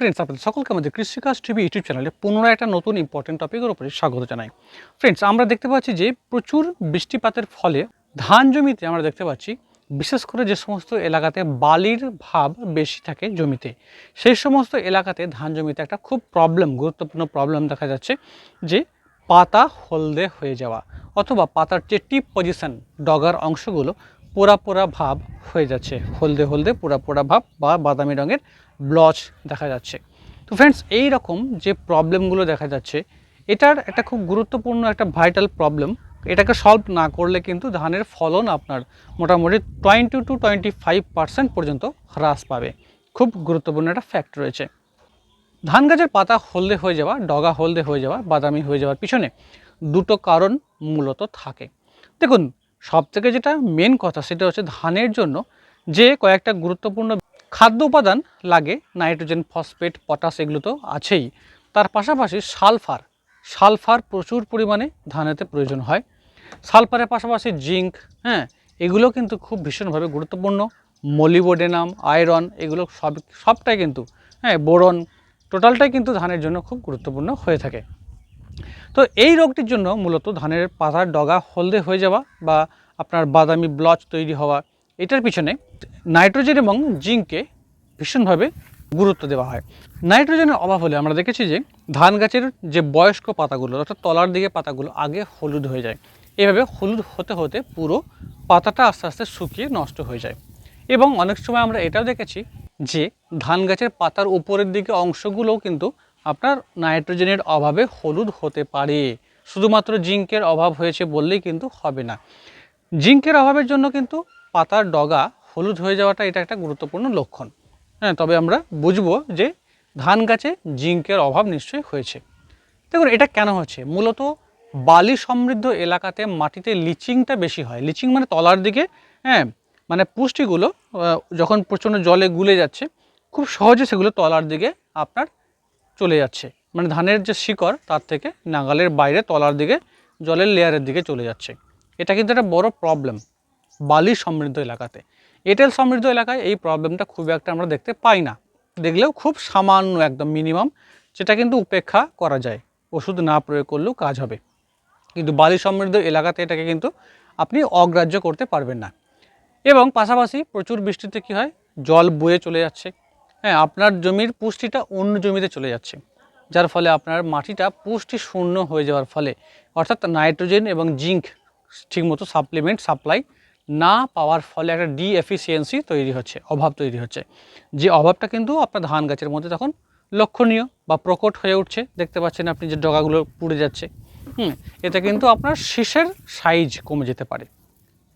Friends আপনাদের সকলকে আমাদের কৃষিকাজ টিভি ইউটিউব চ্যানেলে পুনরায় একটা নতুন ইম্পর্টেন্ট টপিকের উপরে স্বাগত জানাই। ফ্রেন্ডস আমরা দেখতে পাচ্ছি যে প্রচুর বৃষ্টিপাতের ফলে ধান জমিতে আমরা দেখতে পাচ্ছি, বিশেষ করে যে সমস্ত এলাকাতে বালির ভাব বেশি থাকে জমিতে, সেই সমস্ত এলাকাতে ধান জমিতে একটা খুব প্রবলেম গুরুত্বপূর্ণ প্রবলেম দেখা যাচ্ছে যে পাতা হলদে হয়ে যাওয়া অথবা পাতার যে টিপ পজিশন ডগার অংশগুলো পোড়া পোড়া ভাব হয়ে যাচ্ছে। হলদে হলদে পোড়া পোড়া ভাব বা বাদামি রঙের ব্লচ দেখা যাচ্ছে। তো ফ্রেন্ডস এই রকম যে প্রবলেমগুলো দেখা যাচ্ছে, এটার একটা খুব গুরুত্বপূর্ণ একটা ভাইটাল প্রবলেম এটাকে সলভ না করলে কিন্তু ধানের ফলন আপনার মোটামুটি twenty two twenty five percent পর্যন্ত হ্রাস পাবে। খুব গুরুত্বপূর্ণ একটা ফ্যাক্ট রয়েছে। ধান গাছের পাতা হলদে হয়ে যাওয়া, ডগা হলদে হয়ে যাওয়া, বাদামি হয়ে যাওয়ার পিছনে দুটো কারণ মূলত থাকে। দেখুন সব থেকে যেটা মেন কথা সেটা হচ্ছে ধানের জন্য যে কয়েকটা গুরুত্বপূর্ণ খাদ্য উপাদান লাগে, নাইট্রোজেন, ফসফেট, পটাশ এগুলো তো আছেই। তার পাশাপাশি সালফার সালফার প্রচুর পরিমাণে ধানেতে প্রয়োজন হয়। সালফারের পাশাপাশি জিঙ্ক হ্যাঁ এগুলো কিন্তু খুব ভীষণভাবে গুরুত্বপূর্ণ। মলিবোডেনাম, আয়রন এগুলো সব, সবটাই কিন্তু হ্যাঁ বোরন, টোটালটাই কিন্তু ধানের জন্য খুব গুরুত্বপূর্ণ হয়ে থাকে। তো এই রোগটির জন্য মূলত ধানের পাতার ডগা হলদে হয়ে যাওয়া বা আপনার বাদামি ব্লচ তৈরি হওয়া, এটার পিছনে নাইট্রোজেন এবং জিঙ্ককে ভীষণভাবে গুরুত্ব দেওয়া হয়। নাইট্রোজেনের অভাব হলে আমরা দেখেছি যে ধান গাছের যে বয়স্ক পাতাগুলো, অর্থাৎ তলার দিকে পাতাগুলো আগে হলুদ হয়ে যায়। এভাবে হলুদ হতে হতে পুরো পাতাটা আস্তে আস্তে শুকিয়ে নষ্ট হয়ে যায়। এবং অনেক সময় আমরা এটাও দেখেছি যে ধান গাছের পাতার উপরের দিকে অংশগুলোও কিন্তু আপনার নাইট্রোজেনের অভাবে হলুদ হতে পারে। শুধুমাত্র জিঙ্কের অভাব হয়েছে বললেই কিন্তু হবে না। জিঙ্কের অভাবের জন্য কিন্তু পাতার ডগা হলুদ হয়ে যাওয়াটা এটা একটা গুরুত্বপূর্ণ লক্ষণ। হ্যাঁ তবে আমরা বুঝব যে ধান গাছে জিঙ্কের অভাব নিশ্চয়ই হয়েছে। দেখুন, এটা কেন হচ্ছে? মূলত বালি সমৃদ্ধ এলাকাতে মাটিতে লিচিংটা বেশি হয়। লিচিং মানে তলার দিকে হ্যাঁ মানে পুষ্টিগুলো যখন প্রচণ্ড জলে গুলে যাচ্ছে, খুব সহজে সেগুলো তলার দিকে আপনার চলে যাচ্ছে। মানে ধানের যে শিকড়, তার থেকে নাগালের বাইরে তলার দিকে, জলের লেয়ারের দিকে চলে যাচ্ছে। এটা কিন্তু একটা বড় প্রবলেম বালি সমৃদ্ধ এলাকাতে। এঁটেল সমৃদ্ধ এলাকায় এই প্রবলেমটা খুব একটা আমরা দেখতে পাই না। দেখলেও খুব সামান্য একদম মিনিমাম সেটা কিন্তু উপেক্ষা করা যায়। ওষুধ না প্রয়োগ করলেও কাজ হবে। কিন্তু বালি সমৃদ্ধ এলাকাতে এটাকে কিন্তু আপনি অগ্রাহ্য করতে পারবেন না। এবং পাশাপাশি প্রচুর বৃষ্টিতে কী হয়? জল বয়ে চলে যাচ্ছে। হ্যাঁ আপনার জমির পুষ্টিটা অন্য জমিতে চলে যাচ্ছে। যার ফলে আপনার মাটিটা পুষ্টি শূন্য হয়ে যাওয়ার ফলে অর্থাৎ নাইট্রোজেন এবং জিঙ্ক ঠিকমতো সাপ্লিমেন্ট, সাপ্লাই না পাওয়ার ফলে একটা ডিএফিসিয়েন্সি তৈরি হচ্ছে, অভাব তৈরি হচ্ছে। যে অভাবটা কিন্তু আপনার ধান গাছের মধ্যে তখন লক্ষণীয় বা প্রকট হয়ে উঠছে। দেখতে পাচ্ছেন আপনি যে ডগাগুলো পুড়ে যাচ্ছে। হুম, এতে কিন্তু আপনার শীষের সাইজ কমে যেতে পারে।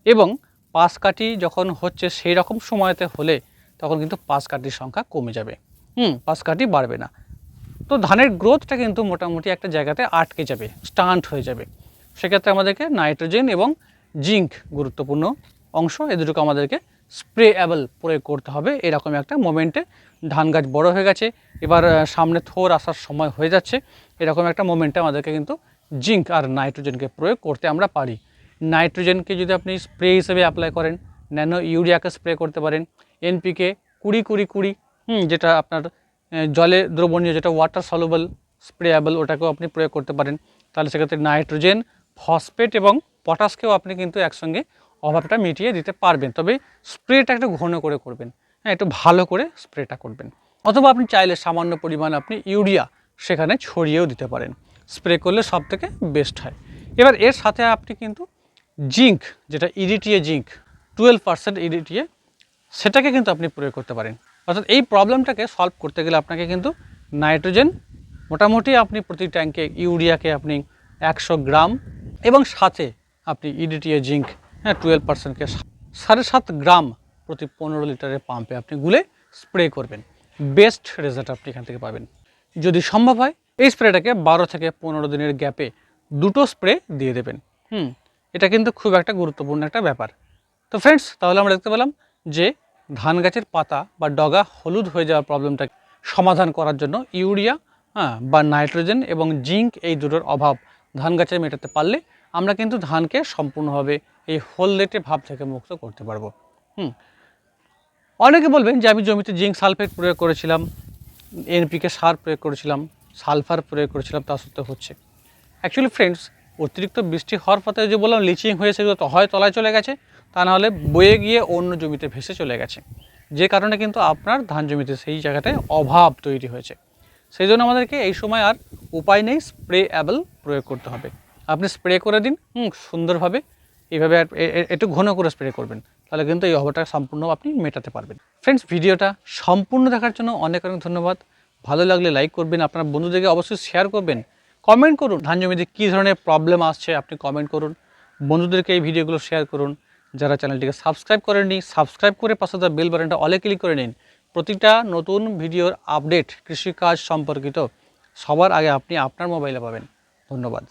এবং পাশ কাঠি যখন হচ্ছে সেই রকম সময়তে হলে তখন কিন্তু পাশ কাঠির সংখ্যা কমে যাবে। হুম পাশ কাঠি বাড়বে না। তো ধানের গ্রোথটা কিন্তু মোটামুটি একটা জায়গাতে আটকে যাবে, স্টান্ট হয়ে যাবে। সেক্ষেত্রে আমাদেরকে নাইট্রোজেন এবং জিঙ্ক গুরুত্বপূর্ণ অংশ। এ দুটোকে আমাদেরকে স্প্রে অ্যাবল প্রয়োগ করতে হবে। এরকম একটা মোমেন্টে ধান গাছ বড় হয়ে গেছে। এবার সামনে থোর আসার সময় হয়ে যাচ্ছে। এরকম একটা মোমেন্টে আমাদেরকে কিন্তু জিঙ্ক আর নাইট্রোজেনকে প্রয়োগ করতে আমরা পারি। নাইট্রোজেনকে যদি আপনি স্প্রে হিসেবে অ্যাপ্লাই করেন, ন্যানো ইউরিয়াকে স্প্রে করতে পারেন এনপিকে কুড়ি কুড়ি কুড়ি হুম, যেটা আপনার জলে দ্রবণীয় যেটা ওয়াটার সলুবল স্প্রেয়াবল ওটাকেও আপনি প্রয়োগ করতে পারেন। তাহলে সেক্ষেত্রে নাইট্রোজেন ফসফেট এবং পটাশকেও আপনি কিন্তু একসঙ্গে অভাবটা মিটিয়ে দিতে পারবেন। তবে স্প্রেটা একটু ঘন করে করবেন। হ্যাঁ একটু ভালো করে স্প্রেটা করবেন। অথবা আপনি চাইলে সামান্য পরিমাণ আপনি ইউরিয়া সেখানে ছড়িয়েও দিতে পারেন। স্প্রে করলে সব থেকে বেস্ট হয়। এবার এর সাথে আপনি কিন্তু জিঙ্ক যেটা EDTA zinc twelve percent EDTA সেটাকে কিন্তু আপনি প্রয়োগ করতে পারেন। অর্থাৎ এই প্রবলেমটাকে সলভ করতে গেলে আপনাকে কিন্তু নাইট্রোজেন মোটামুটি আপনি প্রতি ট্যাঙ্কে ইউরিয়াকে আপনি একশো গ্রাম এবং সাথে আপনি ইডিটিএ জিঙ্ক হ্যাঁ টুয়েলভ পার্সেন্টকে সাড়ে সাত গ্রাম প্রতি পনেরো লিটারের পাম্পে আপনি গুলে স্প্রে করবেন। বেস্ট রেজাল্ট আপনি এখান থেকে পাবেন। যদি সম্ভব হয়, এই স্প্রেটাকে বারো থেকে পনেরো দিনের গ্যাপে দুটো স্প্রে দিয়ে দেবেন। হুম, এটা কিন্তু খুব একটা গুরুত্বপূর্ণ একটা ব্যাপার। তো ফ্রেন্ডস তাহলে আমরা দেখতে পেলাম যে ধান গাছের পাতা বা ডগা হলুদ হয়ে যাওয়ার প্রবলেমটা সমাধান করার জন্য ইউরিয়া হ্যাঁ বা নাইট্রোজেন এবং জিঙ্ক এই দুটোর অভাব ধান গাছে মেটাতে পারলে আমরা কিন্তু ধানকে সম্পূর্ণভাবে এই হলদেটে ভাব থেকে মুক্ত করতে পারব। হুম। অনেকে বলবেন যে আমি জমিতে জিঙ্ক সালফেট প্রয়োগ করেছিলাম এনপিকে সার প্রয়োগ করেছিলাম, সালফার প্রয়োগ করেছিলাম, তা সত্ত্বেও হচ্ছে। অ্যাকচুয়ালি ফ্রেন্ডস অতিরিক্ত বৃষ্টি হওয়ার পথে যে বললাম লিচিং হয়েছে, সেগুলো হয়, তলায় চলে গেছে। তা নাহলে বয়ে গিয়ে অন্য জমিতে ভেসে চলে গেছে। যে কারণে কিন্তু আপনার ধান জমিতে সেই জায়গাতে অভাব তৈরি হয়েছে। সেই জন্য আমাদেরকে এই সময় আর উপায় নেই স্প্রে অ্যাবল প্রয়োগ করতে হবে। আপনি স্প্রে করে দিন, হুম, সুন্দরভাবে। এইভাবে একটু ঘন করে স্প্রে করবেন, তাহলে কিন্তু এই অভাবটা সম্পূর্ণ আপনি মেটাতে পারবেন। ফ্রেন্ডস ভিডিওটা সম্পূর্ণ দেখার জন্য অনেক অনেক ধন্যবাদ। ভালো লাগলে লাইক করবেন, আপনার বন্ধুদেরকে অবশ্যই শেয়ার করবেন। কমেন্ট করুন। ধান জমিতে কী ধরনের প্রবলেম আসছে আপনি কমেন্ট করুন। বন্ধুদেরকে এই ভিডিওগুলো শেয়ার করুন। যারা চ্যানেলটিকে সাবস্ক্রাইব করেননি সাবস্ক্রাইব করে পাশে তার বেল বাটনটা অলে ক্লিক করে নিন। প্রতিটা নতুন ভিডিওর আপডেট কৃষিকাজ সম্পর্কিত সবার আগে আপনি আপনার মোবাইলে পাবেন। ধন্যবাদ।